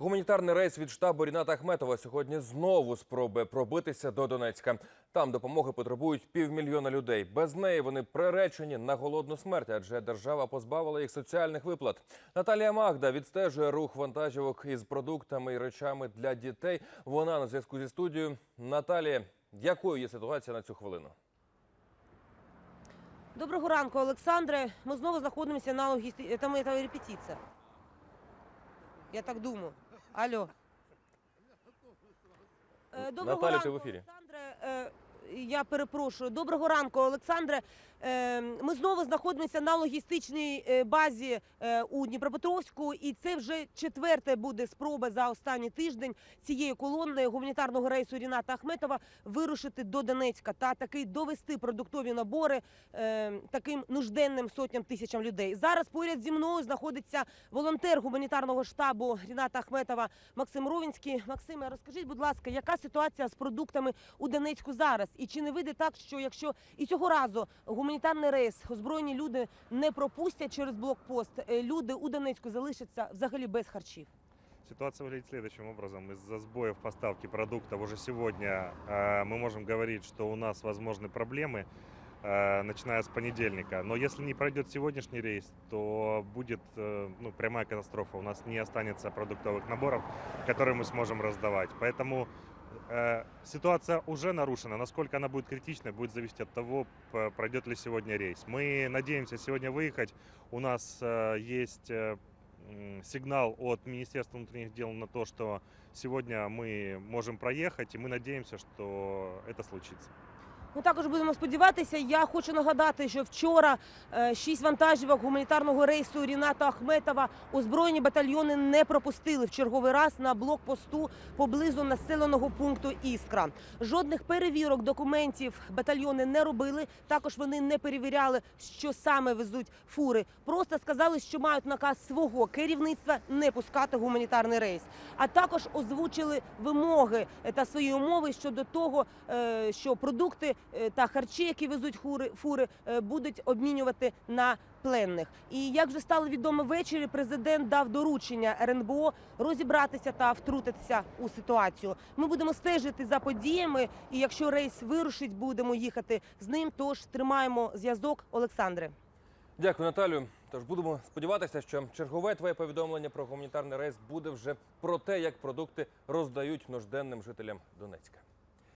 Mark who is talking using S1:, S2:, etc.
S1: Гуманітарний рейс від штабу Ріната Ахметова сьогодні знову спробує пробитися до Донецька. Там допомоги потребують півмільйона людей. Без неї вони приречені на голодну смерть, адже держава позбавила їх соціальних виплат. Наталія Магда відстежує рух вантажівок із продуктами і речами для дітей. Вона на зв'язку зі студією. Наталія, якою є ситуація на цю хвилину?
S2: Доброго ранку, Олександре. Ми знову знаходимося на логісті... Це моя репетиція. Я так думаю. Алло. Е, Доброго
S1: Наталя,
S2: ранку,
S1: ти в ефірі.
S2: Олександре. Е, Я перепрошую. Доброго ранку, Олександре. Е, Ми знову знаходимося на логістичній е, базі е, у Дніпропетровську, і це вже четверте буде спроба за останній тиждень цієї колони гуманітарного рейсу Ріната Ахметова вирушити до Донецька та таки довести продуктові набори таким нужденним сотням тисячам людей. Зараз поряд зі мною знаходиться волонтер гуманітарного штабу Ріната Ахметова Максим Ровінський. Максиме, розкажіть, будь ласка, яка ситуація з продуктами у Донецьку зараз? І чи не вийде так, що якщо і цього разу гуманітарний рейс озброєні люди не пропустять через блокпост, е, люди у Донецьку залишаться взагалі без харчів?
S3: Ситуация выглядит следующим образом. Из-за сбоев поставки продуктов уже сегодня э, мы можем говорить, что у нас возможны проблемы, э, начиная с понедельника. Но если не пройдет сегодняшний рейс, то будет э, ну, прямая катастрофа. У нас не останется продуктовых наборов, которые мы сможем раздавать. Поэтому э, ситуация уже нарушена. Насколько она будет критичной, будет зависеть от того, п- пройдет ли сегодня рейс. Мы надеемся сегодня выехать. У нас э, есть э, м, сигнал от Министерства внутренних дел на то, что сегодня мы можем проехать, и мы надеемся, что это случится.
S2: Ми також будемо сподіватися. Я хочу нагадати, що вчора е, шість вантажівок гуманітарного рейсу Ріната Ахметова озброєні батальйони не пропустили в черговий раз на блокпосту поблизу населеного пункту Іскра. Жодних перевірок документів батальйони не робили. Також вони не перевіряли, що саме везуть фури. Просто сказали, що мають наказ свого керівництва не пускати гуманітарний рейс. А також озвучили вимоги е, та свої умови щодо того, е, що продукти та харчі, які везуть фури, фури, е, будуть обмінювати на пленних. І як вже стало відомо ввечері, президент дав доручення РНБО розібратися та втрутитися у ситуацію. Ми будемо стежити за подіями, і якщо рейс вирушить, будемо їхати з ним. Тож тримаємо зв'язок, Олександре.
S1: Дякую, Наталю. Тож будемо сподіватися, що чергове твоє повідомлення про гуманітарний рейс буде вже про те, як продукти роздають нужденним жителям Донецька.